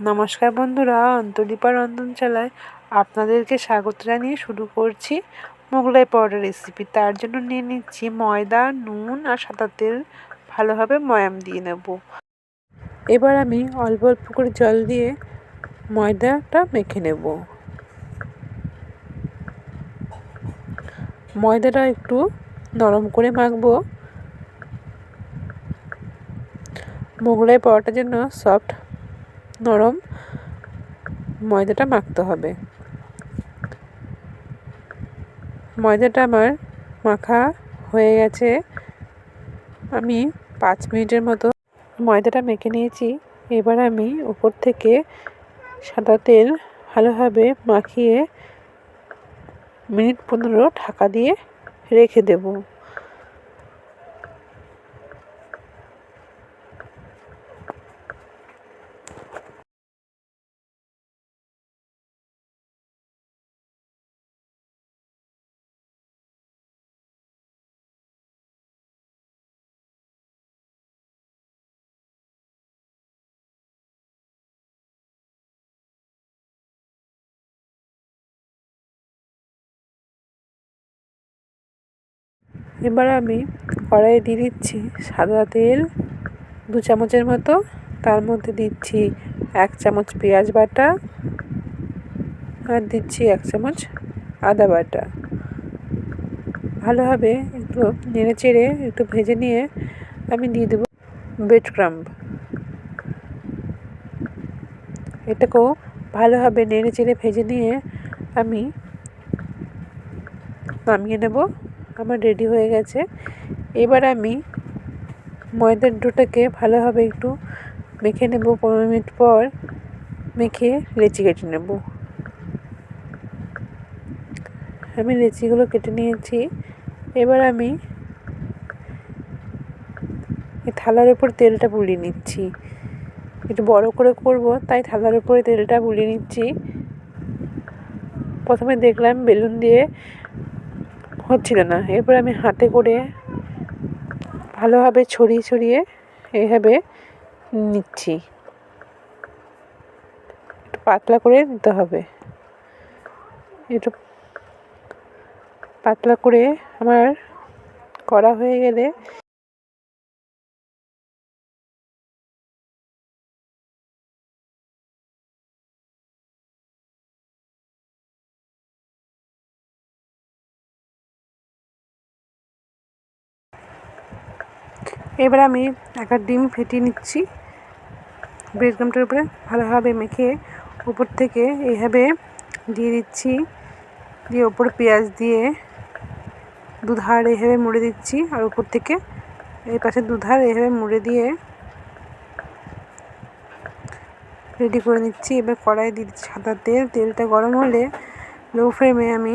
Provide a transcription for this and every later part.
নমস্কার বন্ধুরা, অন্তদীপা রন্ধনশালায় আপনাদেরকে স্বাগত জানিয়ে শুরু করছি মোগলাই পাউডার রেসিপি তার জন্য নিয়ে নিচ্ছি ময়দা, নুন আর সাদা তেল। ভালোভাবে ময়াম দিয়ে নেব। এবার আমি অল্প অল্প করে জল দিয়ে ময়দাটা মেখে নেব। ময়দাটা একটু নরম করে মাখবো। মোগলাই পাওয়াটার জন্য সফট নরম ময়দাটা মাখতে হবে। ময়দাটা আমার মাখা হয়ে গেছে। আমি পাঁচ মিনিটের মতো ময়দাটা মেখে নিয়েছি। এবার আমি উপর থেকে সাদা তেল ভালোভাবে মাখিয়ে মিনিট পনেরো ঢাকা দিয়ে রেখে দেবো। এবার আমি কড়াইয়ে দিয়ে দিচ্ছি সাদা তেল দু চামচের মতো। তার মধ্যে দিচ্ছি এক চামচ পেঁয়াজ বাটা আর দিচ্ছি এক চামচ আদা বাটা। ভালোভাবে একটু নেড়ে চেড়ে একটু ভেজে নিয়ে আমি দিয়ে দেবো বেড ক্রাম্ব এটাকেও ভালোভাবে নেড়ে চেড়ে ভেজে নিয়ে আমি নামিয়ে নেব। আমার রেডি হয়ে গেছে। এবার আমি ময়দার ডোটাকে ভালোভাবে একটু মেখে নেব, পনেরো মিনিট পর মেখে লেচি কেটে নেব। আমি লেচিগুলো কেটে নিয়েছি। এবার আমি থালার উপর তেলটা বুলিয়ে নিচ্ছি। একটু বড় করে করব, তাই থালার উপরে তেলটা বুলিয়ে নিচ্ছি। প্রথমে দেখলাম বেলুন দিয়ে হচ্ছিল না। এরপর আমি হাতে করে ভালোভাবে ছড়িয়ে ছড়িয়ে এইভাবে নিচ্ছি। একটু পাতলা করে নিতে হবে। একটু পাতলা করে আমার করা হয়ে গেলে এবার আমি একটা ডিম ফেটিয়ে নিচ্ছি। ব্রেড ক্রামটার উপরে ভালোভাবে মেখে উপর থেকে এইভাবে দিয়ে দিচ্ছি। দিয়ে ওপরে পেঁয়াজ দিয়ে দুধার এইভাবে মুড়ে দিচ্ছি আর উপর থেকে এই পাশে দুধার এইভাবে মুড়ে দিয়ে রেডি করে নিচ্ছি। এবার কড়াই দিয়ে দিচ্ছি সাদা তেল। তেলটা গরম হলে লো ফ্লেমে আমি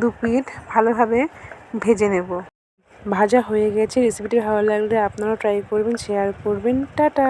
দু পিঠ ভালোভাবে ভেজে নেব। ভাজা হয়ে গেছে। রেসিপিটি ভালো লাগলে আপনারাও ট্রাই করবেন শেয়ার করবেন। টাটা!